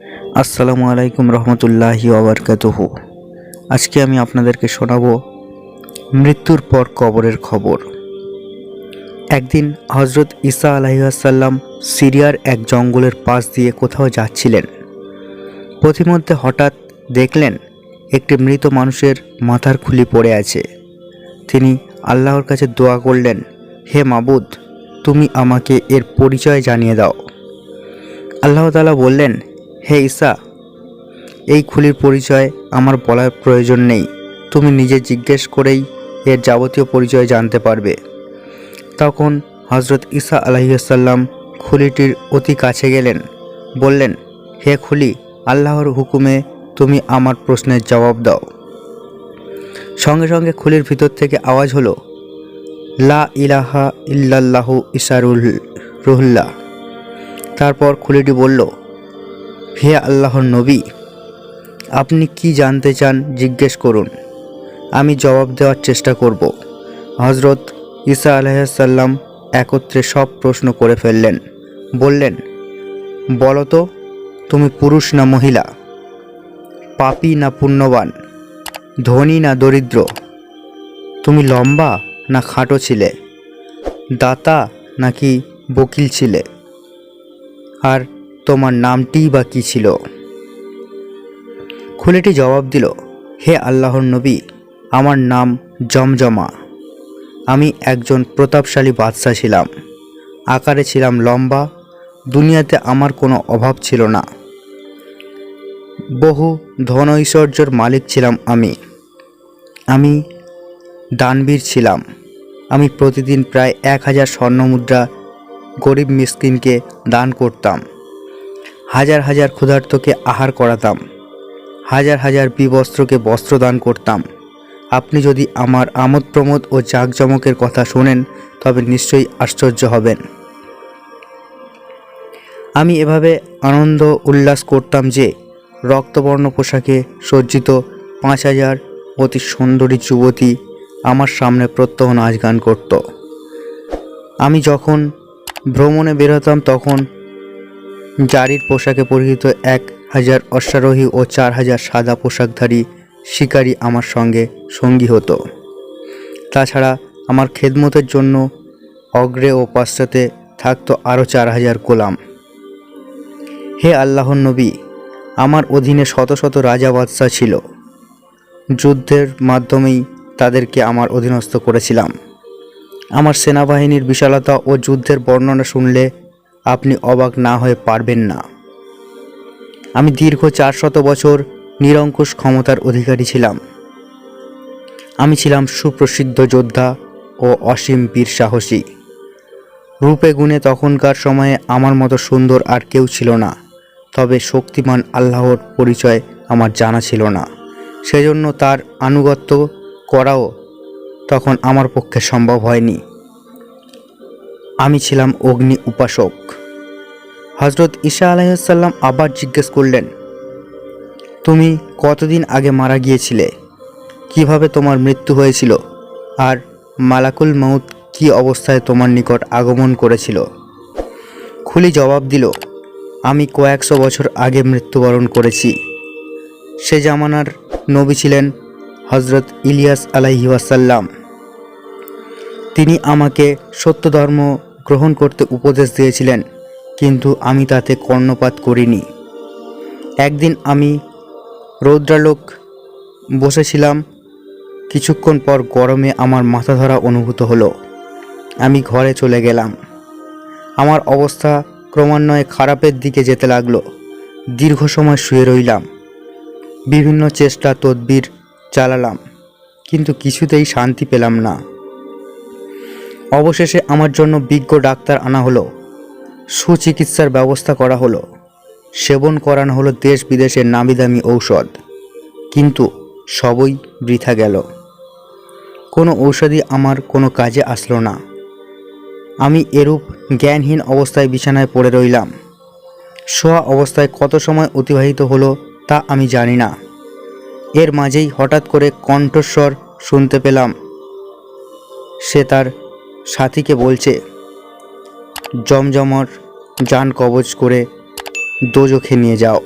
আসসালামু আলাইকুম রহমতুল্লাহি ওবরকাতুহু আজকে আমি আপনাদেরকে শোনাবো মৃত্যুর পর কবরের খবর। একদিন হজরত ঈসা আলাইসাল্লাম সিরিয়ার এক জঙ্গলের পাশ দিয়ে কোথাও যাচ্ছিলেন। পথিমধ্যে হঠাৎ দেখলেন একটি মৃত মানুষের মাথার খুলি পড়ে আছে। তিনি আল্লাহর কাছে দোয়া করলেন, হে মাবুদ, তুমি আমাকে এর পরিচয় জানিয়ে দাও। আল্লাহ তাআলা বললেন হে ঈসা, এই খুলির পরিচয় আমার বলার প্রয়োজন নেই। তুমি নিজে জিজ্ঞেস করেই এর যাবতীয় পরিচয় জানতে পারবে। তখন হজরত ঈসা আলাইসাল্লাম খুলিটির অতি কাছে গেলেন। বললেন, হে খুলি, আল্লাহর হুকুমে তুমি আমার প্রশ্নের জবাব দাও। সঙ্গে সঙ্গে খুলির ভিতর থেকে আওয়াজ হলো, লা ইলাহা ইল্লাল্লাহু ইসারুল রুহুল্লাহ। তারপর খুলিটি বলল হে আল্লাহর নবী, আপনি কি জানতে চান জিজ্ঞেস করুন। আমি জবাব দেওয়ার চেষ্টা করব। হজরত ঈসা আলাইসাল্লাম একত্রে সব প্রশ্ন করে ফেললেন। বললেন, বলো তো, তুমি পুরুষ না মহিলা? পাপি না পুণ্যবান? ধনী না দরিদ্র? তুমি লম্বা না খাটো ছিলে? দাতা নাকি বকিল ছিলে? আর তোমার নামটিই বা কী ছিল? খুলেটি জবাব দিল, হে আল্লাহর নবী, আমার নাম জমজমা। আমি একজন প্রতাপশালী বাদশাহ ছিলাম। আকারে ছিলাম লম্বা, দুনিয়াতে আমার কোনো অভাব ছিল না। বহু ধন ঐশ্বর্যর মালিক ছিলাম আমি। আমি দানবীর ছিলাম। আমি প্রতিদিন প্রায় এক হাজার স্বর্ণমুদ্রা গরিব মিসকিনকে দান করতাম। হাজার হাজার ক্ষুধার্তকে আহার করাতাম, হাজার হাজার বিবস্ত্রকে বস্ত্র দান করতাম। আপনি যদি আমার আমোদ প্রমোদ ও জাঁকজমকের কথা শোনেন, তবে নিশ্চয়ই আশ্চর্য হবেন। আমি এভাবে আনন্দ উল্লাস করতাম যে, রক্তবর্ণ পোশাকে সজ্জিত পাঁচ হাজার অতি সুন্দরী যুবতী আমার সামনে প্রত্যহ নাচ গান করত। আমি যখন ভ্রমণে বেরোতাম তখন জারির পোশাকে পরিহিত এক হাজার অশ্বারোহী ও চার হাজার সাদা পোশাকধারী শিকারী আমার সঙ্গে সঙ্গী হতো। তাছাড়া আমার খেদমতের জন্য অগ্রে ও পশ্চাতে থাকতো আরও চার হাজার গোলাম। হে আল্লাহর নবী, আমার অধীনে শত শত রাজা বাদশাহ ছিল। যুদ্ধের মাধ্যমেই তাদেরকে আমার অধীনস্থ করেছিলাম। আমার সেনাবাহিনীর বিশালতা ও যুদ্ধের বর্ণনা শুনলে আপনি অবাক না হয়ে পারবেন না। আমি দীর্ঘ চারশত বছর নিরঙ্কুশ ক্ষমতার অধিকারী ছিলাম। আমি ছিলাম সুপ্রসিদ্ধ যোদ্ধা ও অসীম বীর সাহসী। রূপে গুণে তখনকার সময়ে আমার মতো সুন্দর আর কেউ ছিল না, তবে শক্তিমান আল্লাহর পরিচয় আমার জানা ছিল না। সেজন্য তার আনুগত্য করাও তখন আমার পক্ষে সম্ভব হয়নি। আমি ছিলাম অগ্নি উপাসক। হজরত ঈশা আলাইসাল্লাম আবার জিজ্ঞেস করলেন, তুমি কতদিন আগে মারা গিয়েছিলে? কীভাবে তোমার মৃত্যু হয়েছিল? আর মালাকুল মৌত কি অবস্থায় তোমার নিকট আগমন করেছিল? খুলি জবাব দিল, আমি কয়েকশো বছর আগে মৃত্যুবরণ করেছি। সে জামানার নবী ছিলেন হজরত ইলিয়াস আলাইহি ওয়াসাল্লাম তিনি আমাকে সত্য ধর্ম গ্রহণ করতে উপদেশ দিয়েছিলেন, কিন্তু আমি তাতে কর্ণপাত করিনি। একদিন আমি রৌদ্রালোক বসেছিলাম, কিছুক্ষণ পর গরমে আমার মাথা ধরা অনুভূত হলো। আমি ঘরে চলে গেলাম। আমার অবস্থা ক্রমান্বয়ে খারাপের দিকে যেতে লাগল। দীর্ঘ সময় শুয়ে রইলাম। বিভিন্ন চেষ্টা, তদবির চালালাম, কিন্তু কিছুতেই শান্তি পেলাম না। অবশেষে আমার জন্য বিজ্ঞ ডাক্তার আনা হলো। সুচিকিৎসার ব্যবস্থা করা হলো। সেবন করানো হলো দেশ বিদেশের নামি দামি ঔষধ। কিন্তু সবই বৃথা গেল। কোনো ঔষধই আমার কোনো কাজে আসলো না। আমি এরূপ জ্ঞানহীন অবস্থায় বিছানায় পড়ে রইলাম। শোয়া অবস্থায় কত সময় অতিবাহিত হলো তা আমি জানি না। এর মাঝেই হঠাৎ করে কণ্ঠস্বর শুনতে পেলাম। সে তার সাথীকে বলছে জমজমর যান কবজ করে দোজখে নিয়ে যাও।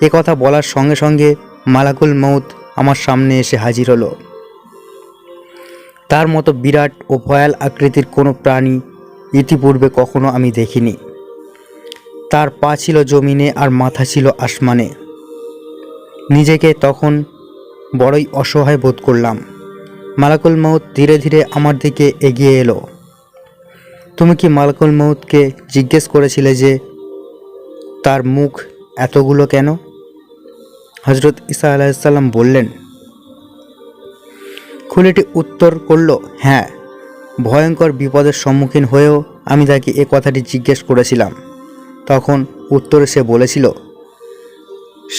এ কথা বলার সঙ্গে সঙ্গে মালাকুল মৌত আমার সামনে এসে হাজির হলো। তার মতো বিরাট ও ভয়াল আকৃতির কোনো প্রাণী ইতিপূর্বে কখনো আমি দেখিনি। তার পা ছিল জমিনে আর মাথা ছিল আসমানে। নিজেকে তখন বড়ই অসহায় বোধ করলাম। মালাকুল মৌত ধীরে ধীরে আমার দিকে এগিয়ে এলো। তুমি কি মালাকুল মৌতকে জিজ্ঞেস করেছিলে যে, তার মুখ এতগুলো কেন? হজরত ইসা আলাইসাল্লাম বললেন, খুলিটি উত্তর করল হ্যাঁ ভয়ঙ্কর বিপদের সম্মুখীন হয়েও আমি তাকে এ কথাটি জিজ্ঞেস করেছিলাম। তখন উত্তরে সে বলেছিল,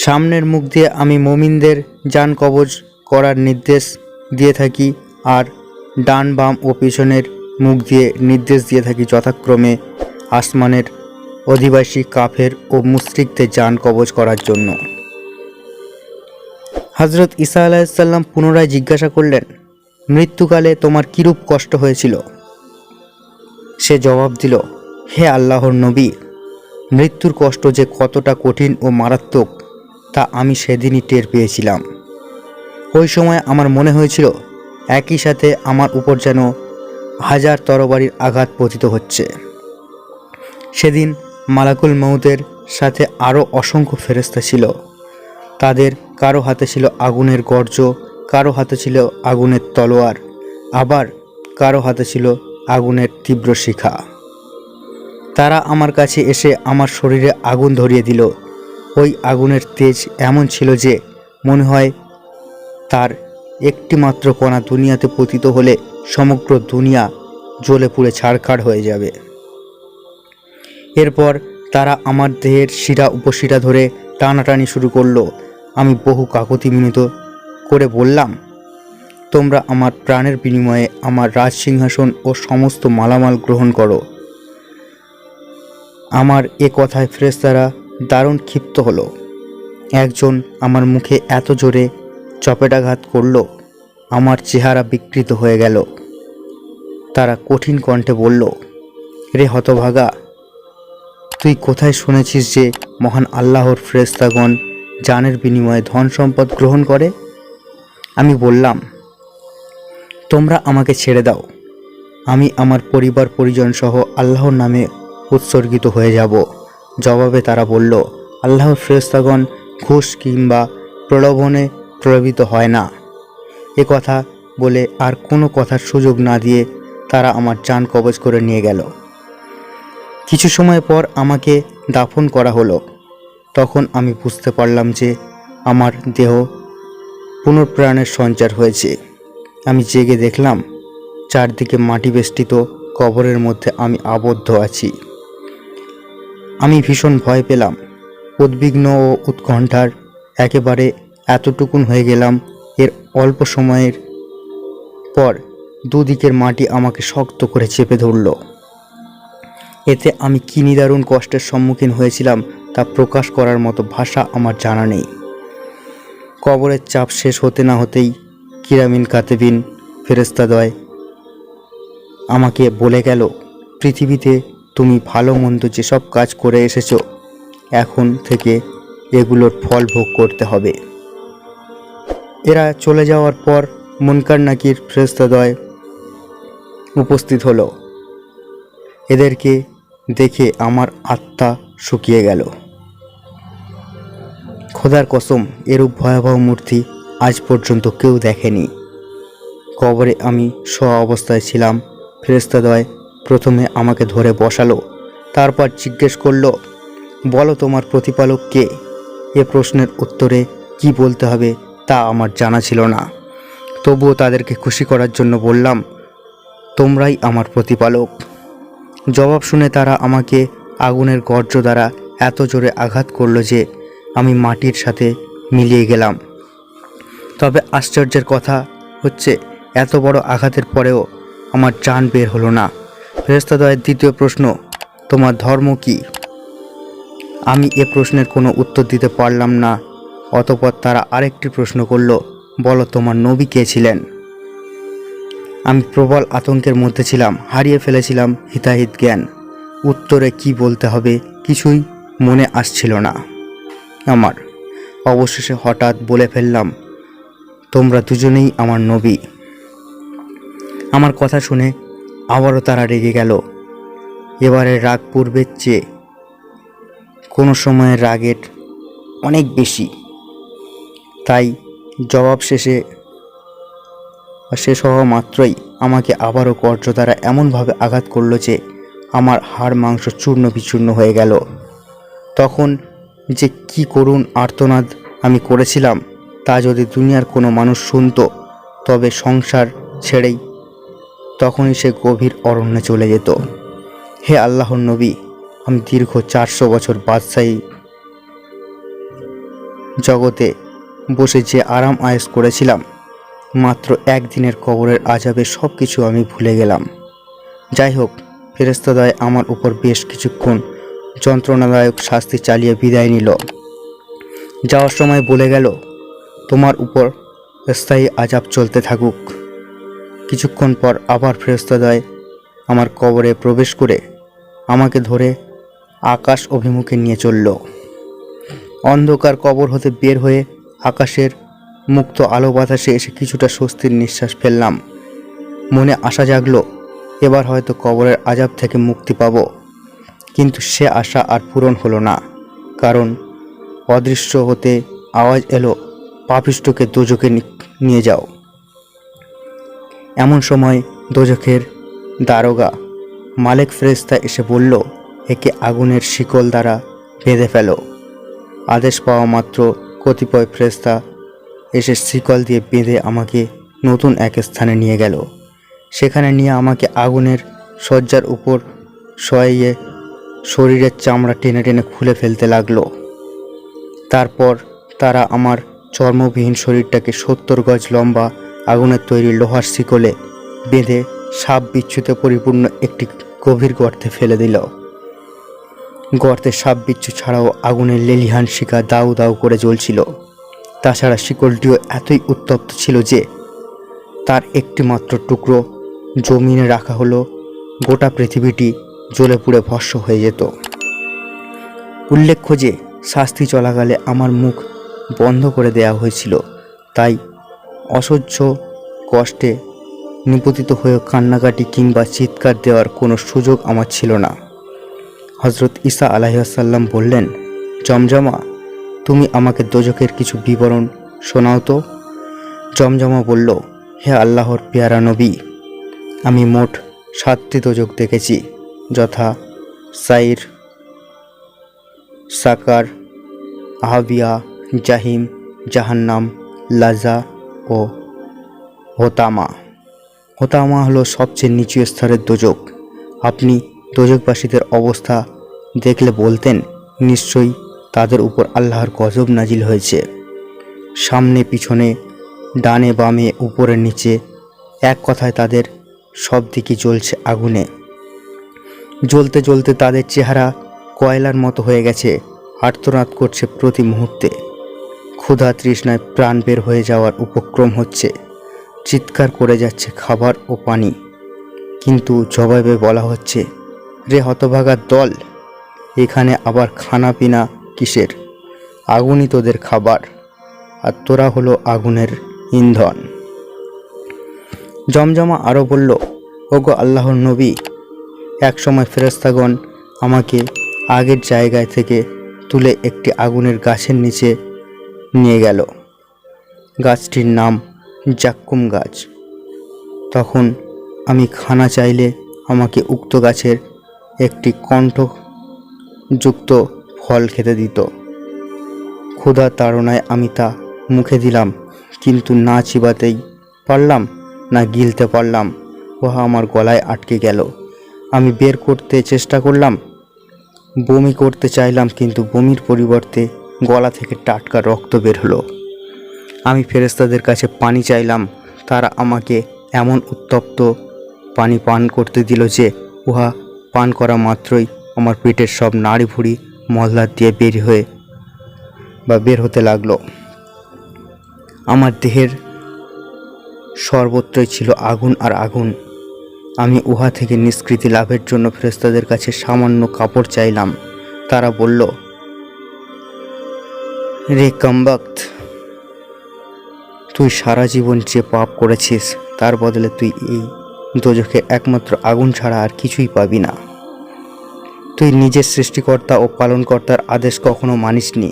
সামনের মুখ দিয়ে আমি মমিনদের যান কবজ করার নির্দেশ দিয়ে থাকি আর ডান বাম ও পিছনের মুখ দিয়ে নির্দেশ দিয়ে থাকি যথাক্রমে আসমানের অধিবাসী কাফের ও মুশরিকদের যান কবজ করার জন্য। হজরত ঈসা আলাইসাল্লাম পুনরায় জিজ্ঞাসা করলেন, মৃত্যুকালে তোমার কিরূপ কষ্ট হয়েছিল? সে জবাব দিল, হে আল্লাহর নবী, মৃত্যুর কষ্ট যে কতটা কঠিন ও মারাত্মক, তা আমি সেদিনই টের পেয়েছিলাম। ওই সময় আমার মনে হয়েছিল একই সাথে আমার উপর যেন হাজার তরবারির আঘাত পতিত হচ্ছে। সেদিন মালাকুল মৌতের সাথে আরও অসংখ্য ফেরেস্তা ছিল। তাদের কারও হাতে ছিল আগুনের গর্জ কারও হাতে ছিল আগুনের তলোয়ার, আবার কারও হাতে ছিল আগুনের তীব্র শিখা। তারা আমার কাছে এসে আমার শরীরে আগুন ধরিয়ে দিল। ওই আগুনের তেজ এমন ছিল যে মনে হয় তার একটি মাত্র কণা দুনিয়াতে পতিত হলে সমগ্র দুনিয়া জ্বলে পুড়ে ছাড়খাড় হয়ে যাবে। এরপর তারা আমার দেহের শিরা উপশিরা ধরে টানাটানি শুরু করল। আমি বহু কাকতি মিনিত করে বললাম, তোমরা আমার প্রাণের বিনিময়ে আমার রাজ সিংহাসন ও সমস্ত মালামাল গ্রহণ করো। আমার এ কথায় ফ্রেস্তারা দারুণ ক্ষিপ্ত হলো। একজন আমার মুখে এত জোরে চপেটাঘাত করল। আমার চেহারা বিকৃত হয়ে গেল। তারা কঠিন কণ্ঠে বলল, রে হতভাগা, তুই কোথায় শুনেছিস যে মহান আল্লাহর ফ্রেস্তাগণ জানের বিনিময়ে ধন সম্পদ গ্রহণ করে? আমি বললাম, তোমরা আমাকে ছেড়ে দাও। আমি আমার পরিবার পরিজন সহ আল্লাহর নামে উৎসর্গিত হয়ে যাব। জবাবে তারা বলল, আল্লাহর ফেরেস্তাগণ ঘুষ কিংবা প্রলোভনে প্রলোভিত হয় না। এ কথা বলে আর কোনো কথার সুযোগ না দিয়ে তারা আমার যান কবজ করে নিয়ে গেল। কিছু সময় পর আমাকে দাফন করা হলো। তখন আমি বুঝতে পারলাম যে আমার দেহ পুনঃপ্রাণের সঞ্চার হয়েছে। আমি জেগে দেখলাম, চারদিকে মাটি বেষ্টিত কবরের মধ্যে আমি আবদ্ধ আছি। আমি ভীষণ ভয় পেলাম। উদ্বিগ্ন ও উৎকণ্ঠার একেবারে এতটুকুন হয়ে গেলাম। এর অল্প সময়ের পর দুদিকের মাটি আমাকে শক্ত করে চেপে ধরল। এতে আমি কী নিদারুণ কষ্টের সম্মুখীন হয়েছিলাম তা প্রকাশ করার মতো ভাষা আমার জানা নেই। কবরের চাপ শেষ হতে না হতেই কিরামিন, কাতেবিন ফেরেস্তাদয় আমাকে বলে গেল, পৃথিবীতে তুমি ভালো মন্দ যেসব কাজ করে এসেছ, এখন থেকে এগুলোর ফল ভোগ করতে হবে। এরা চলে যাওয়ার পর মুনকার নাকির ফেরেস্তাদয় উপস্থিত হলো। এদেরকে দেখে আমার আত্মা শুকিয়ে গেল। খোদার কসম, এরূপ ভয়াবহ মূর্তি আজ পর্যন্ত কেউ দেখেনি। কবরে আমি শোয়া অবস্থায় ছিলাম ফেরেস্তাদয় প্রথমে আমাকে ধরে বসালো, তারপর জিজ্ঞেস করল, বলো তোমার প্রতিপালক কে? এ প্রশ্নের উত্তরে কি বলতে হবে তা আমার জানা ছিল না। তবুও তাদেরকে খুশি করার জন্য বললাম, তোমরাই আমার প্রতিপালক। জবাব শুনে তারা আমাকে আগুনের গর্জ দ্বারা এত জোরে আঘাত করল যে আমি মাটির সাথে মিলিয়ে গেলাম। তবে আশ্চর্যের কথা হচ্ছে, এত বড় আঘাতের পরেও আমার জান বের হলো না। ফেরেস্তাদয়ের দ্বিতীয় প্রশ্ন, তোমার ধর্ম কি? আমি এ প্রশ্নের কোনো উত্তর দিতে পারলাম না অতপর তারা আরেকটি প্রশ্ন করল, বলো, তোমার নবী কে ছিলেন? আমি প্রবল আতঙ্কের মধ্যে ছিলাম, হারিয়ে ফেলেছিলাম হিতাহিত জ্ঞান। উত্তরে কি বলতে হবে কিছুই মনে আসছিল না আমার। অবশেষে হঠাৎ বলে ফেললাম, তোমরা দুজনেই আমার নবী। আমার কথা শুনে আবারও তারা রেগে গেল। এবারে রাগ পূর্বের চেয়ে কোনো সময়ের রাগের অনেক বেশি। তাই জবাব শেষে শেষ হওয়া মাত্রই আমাকে আবারও কর্য দ্বারা এমনভাবে আঘাত করল যে আমার হাড় মাংস চূর্ণ বিচূর্ণ হয়ে গেল। তখন যে কি করুণ আর্তনাদ আমি করেছিলাম তা যদি দুনিয়ার কোনো মানুষ শুনতো, তবে সংসার ছেড়েই তখনই সে গভীর অরণ্যে চলে যেত। হে আল্লাহর নবী, আমি দীর্ঘ চারশো বছর বাদশাহী জগতে বসে যে আরাম আয়েস করেছিলাম, মাত্র একদিনের কবরের আজাবে সব কিছু আমি ভুলে গেলাম। যাই হোক ফেরেস্তদয় আমার উপর বেশ কিছুক্ষণ যন্ত্রণাদায়ক শাস্তি চালিয়ে বিদায় নিল। যাওয়ার সময় বলে গেল, তোমার উপর স্থায়ী আজাব চলতে থাকুক। কিছুক্ষণ পর আবার ফেরেস্তদয় আমার কবরে প্রবেশ করে আমাকে ধরে আকাশ অভিমুখে নিয়ে চলল। অন্ধকার কবর হতে বের হয়ে আকাশের মুক্ত আলো বাতাসে এসে কিছুটা স্বস্তির নিঃশ্বাস ফেললাম। মনে আশা জাগলো, এবার হয়তো কবরের আজাব থেকে মুক্তি পাব। কিন্তু সে আশা আর পূরণ হলো না, কারণ অদৃশ্য হতে আওয়াজ এলো, পাপিষ্টকে দোজকে নিয়ে যাও। এমন সময় দোজখের দারোগা মালেক ফেরেস্তা এসে বলল, একে আগুনের শিকল দ্বারা বেঁধে ফেলো। আদেশ পাওয়া মাত্র কতিপয় ফ্রেস্তা এসে শিকল দিয়ে বেঁধে আমাকে নতুন এক স্থানে নিয়ে গেল। সেখানে নিয়ে আমাকে আগুনের শয্যার উপর শোয়াইয়ে শরীরের চামড়া টেনে টেনে খুলে ফেলতে লাগল। তারপর তারা আমার চর্মবিহীন শরীরটাকে সত্তর গজ লম্বা আগুনের তৈরি লোহার শিকলে বেঁধে সাপ বিচ্ছুতে পরিপূর্ণ একটি গভীর গর্তে ফেলে দিল। গর্তে সাপ বিচ্ছু ছাড়াও আগুনের লেলিহান শিকা দাউ দাউ করে জ্বলছিল। তাছাড়া শিকলটিও এতই উত্তপ্ত ছিল যে, তার একটি মাত্র টুকরো জমিনে রাখা হলো, গোটা পৃথিবীটি জ্বলে পুড়ে ভস্য হয়ে যেত। উল্লেখ্য যে, শাস্তি চলাকালে আমার মুখ বন্ধ করে দেয়া হয়েছিল, তাই অসহ্য কষ্টে নিপতিত হয়ে কান্নাকাটি কিংবা চিৎকার দেওয়ার কোনো সুযোগ আমার ছিল না। হজরত ঈসা আলাইসাল্লাম বললেন, জমজমা, তুমি আমাকে দোজকের কিছু বিবরণ শোনাও তো? জমজমা বলল, হে আল্লাহর পেয়ারা নবী, আমি মোট সাতটি দোজক দেখেছি, যথা সাইর, সাকার, আহাবিয়া, জাহিম, জাহান্নাম, লাজা ও হোতামা। হোতামা হলো সবচেয়ে নিচু স্তরের দোজক আপনি দোজকবাসীদের অবস্থা দেখলে বলতেন, নিশ্চয়ই তাদের উপর আল্লাহর গজব নাজিল হয়েছে। সামনে, পিছনে, ডানে, বামে, উপরে, নিচে, এক কথায় তাদের সব দিকে জ্বলছে আগুনে। জ্বলতে জ্বলতে তাদের চেহারা কয়লার মতো হয়ে গেছে, আর্তনাদ করছে প্রতি মুহূর্তে। ক্ষুধা তৃষ্ণায় প্রাণ বের হয়ে যাওয়ার উপক্রম হচ্ছে, চিৎকার করে যাচ্ছে খাবার ও পানি। কিন্তু জবাবে বলা হচ্ছে রে হতভাগার দল, এখানে আবার খানা পিনা কিসের? আগুনই তোদের খাবার। আর তোরা হলো আগুনের ইন্ধন। জমজমা আরও বলল, ওগো আল্লাহর নবী, একসময় ফেরেস্তাগণ আমাকে আগের জায়গায় থেকে তুলে একটি আগুনের গাছের নিচে নিয়ে গেল। গাছটির নাম জাক্কুম গাছ। তখন আমি খানা চাইলে আমাকে উক্ত গাছের একটি কণ্ঠযুক্ত ফল খেতে দিত। ক্ষুধা তাড়নায় আমি তা মুখে দিলাম, কিন্তু না চিবাতেই পারলাম, না গিলতে পারলাম। উহা আমার গলায় আটকে গেল। আমি বের করতে চেষ্টা করলাম, বমি করতে চাইলাম, কিন্তু বমির পরিবর্তে গলা থেকে টাটকা রক্ত বের হলো। আমি ফেরেস্তাদের কাছে পানি চাইলাম, তারা আমাকে এমন উত্তপ্ত পানি পান করতে দিল যে উহা পান করা মাত্রই আমার পেটের সব নাড়ি ভুড়ি মহল্লার দিয়ে বের হয়ে বা বের হতে লাগল। আমার দেহের সর্বত্রই ছিল আগুন আর আগুন। আমি উহা থেকে নিষ্কৃতি লাভের জন্য ফেরেস্তাদের কাছে সামান্য কাপড় চাইলাম। তারা বলল, রে কামবাক্ত, তুই সারা জীবন যে পাপ করেছিস, তার বদলে তুই এই দোজখের একমাত্র আগুন ছাড়া আর কিছুই পাবি না। তুই নিজের সৃষ্টিকর্তা ও পালনকর্তার আদেশ কখনো মানিসনি।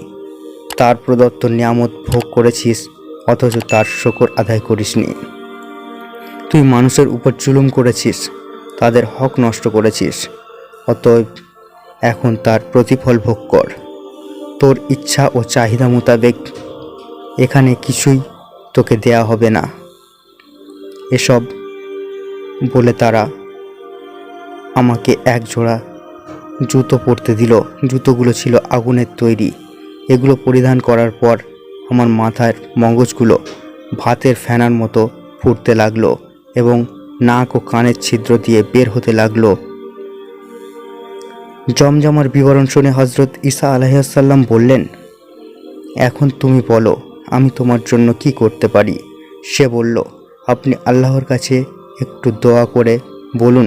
তার প্রদত্ত নিয়ামত ভোগ করেছিস, অথচ তার শকর আদায় করিসনি। তুই মানুষের উপর জুলুম করেছিস, তাদের হক নষ্ট করেছিস, অতএব এখন তার প্রতিফল ভোগ কর। তোর ইচ্ছা ও চাহিদা মোতাবেক এখানে কিছুই তোকে দেয়া হবে না। এসব বলে তারা আমাকে এক জোড়া জুতো পরতে দিল। জুতোগুলো ছিল আগুনের তৈরি। এগুলো পরিধান করার পর আমার মাথার মগজগুলো ভাতের ফ্যানার মতো ফুটতে লাগল এবং নাক ও কানের ছিদ্র দিয়ে বের হতে লাগল। জমজমার বিবরণ শুনে হজরত ঈসা আলাইসাল্লাম বললেন, এখন তুমি বলো, আমি তোমার জন্য কি করতে পারি? সে বলল, আপনি আল্লাহর কাছে একটু দোয়া করে বলুন।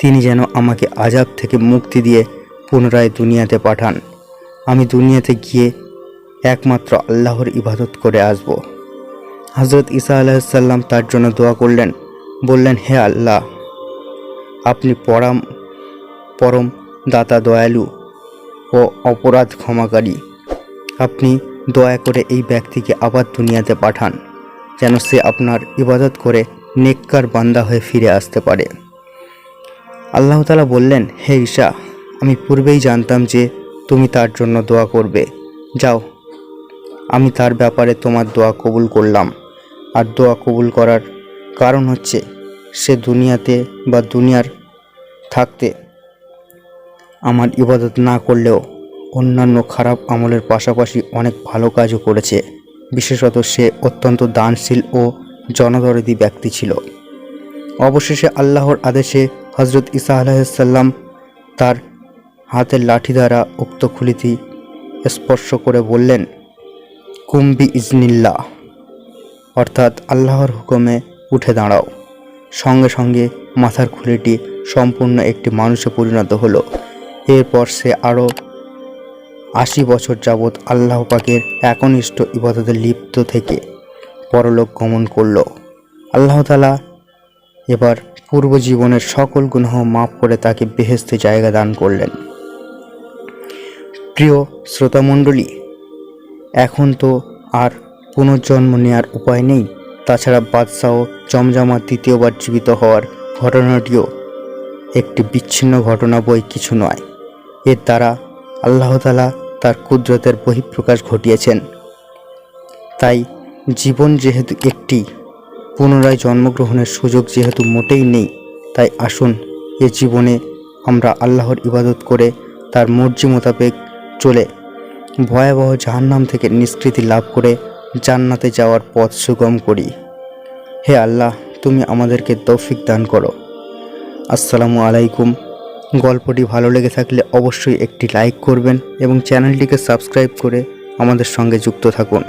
তিনি যেন আমাকে আজাব থেকে মুক্তি দিয়ে পুনরায় দুনিয়াতে পাঠান। আমি দুনিয়াতে গিয়ে একমাত্র আল্লাহর ইবাদত করে আসব। হজরত ঈসা আলাইসাল্লাম তার জন্য দোয়া করলেন, বললেন, হে আল্লাহ, আপনি পরাম, পরম দাতা দয়ালু ও অপরাধ ক্ষমাকারী। আপনি দয়া করে এই ব্যক্তিকে আবার দুনিয়াতে পাঠান, যেন সে আপনার ইবাদত করে নেককার বান্দা হয়ে ফিরে আসতে পারে। আল্লাহ তালা বললেন, হে ঈশা, আমি পূর্বেই জানতাম যে তুমি তার জন্য দোয়া করবে। যাও, আমি তার ব্যাপারে তোমার দোয়া কবুল করলাম। আর দোয়া কবুল করার কারণ হচ্ছে, সে দুনিয়াতে বা দুনিয়ার থাকতে আমার ইবাদত না করলেও অন্যান্য খারাপ আমলের পাশাপাশি অনেক ভালো কাজও করেছে। বিশেষত সে অত্যন্ত দানশীল ও জনদরদি ব্যক্তি ছিল। অবশেষে আল্লাহর আদেশে হজরত ইসা আলাহিসাল্লাম তার হাতের লাঠি দ্বারা উক্ত খুলিটি স্পর্শ করে বললেন কুম্বি ইজনিল্লা অর্থাৎ আল্লাহর হুকুমে উঠে দাঁড়াও। সঙ্গে সঙ্গে মাথার খুলিটি সম্পূর্ণ একটি মানুষে পরিণত হলো। এরপর সে আরও আশি বছর যাবৎ আল্লাহ পাকের একনিষ্ঠ ইবাদতে লিপ্ত থেকে পরলোক গমন করল। আল্লাহ তালা এবার পূর্ব জীবনের সকল গুনাহ মাফ করে তাকে বেহেস্তে জায়গা দান করলেন। প্রিয় শ্রোতামণ্ডলী, এখন তো আর পুনর্জন্ম নেওয়ার উপায় নেই। তাছাড়া বাদশাহ জমজমা দ্বিতীয়বার জীবিত হওয়ার ঘটনাটিও একটি বিচ্ছিন্ন ঘটনা বই কিছু নয়। এর দ্বারা আল্লাহতালা তার কুদরতের বহিঃপ্রকাশ ঘটিয়েছেন। তাই জীবন যেহেতু একটি পুনরায় জন্মগ্রহণের সুযোগ যেহেতু মোটেই নেই, তাই আসুন, এ জীবনে আমরা আল্লাহর ইবাদত করে তার মর্জি মোতাবেক চলে ভয়াবহ জাহান্নাম থেকে নিষ্কৃতি লাভ করে জান্নাতে যাওয়ার পথ সুগম করি। হে আল্লাহ, তুমি আমাদেরকে তৌফিক দান করো। আসসালামু আলাইকুম। গল্পটি ভালো লেগে থাকলে অবশ্যই একটি লাইক করবেন এবং চ্যানেলটিকে সাবস্ক্রাইব করে আমাদের সঙ্গে যুক্ত থাকুন।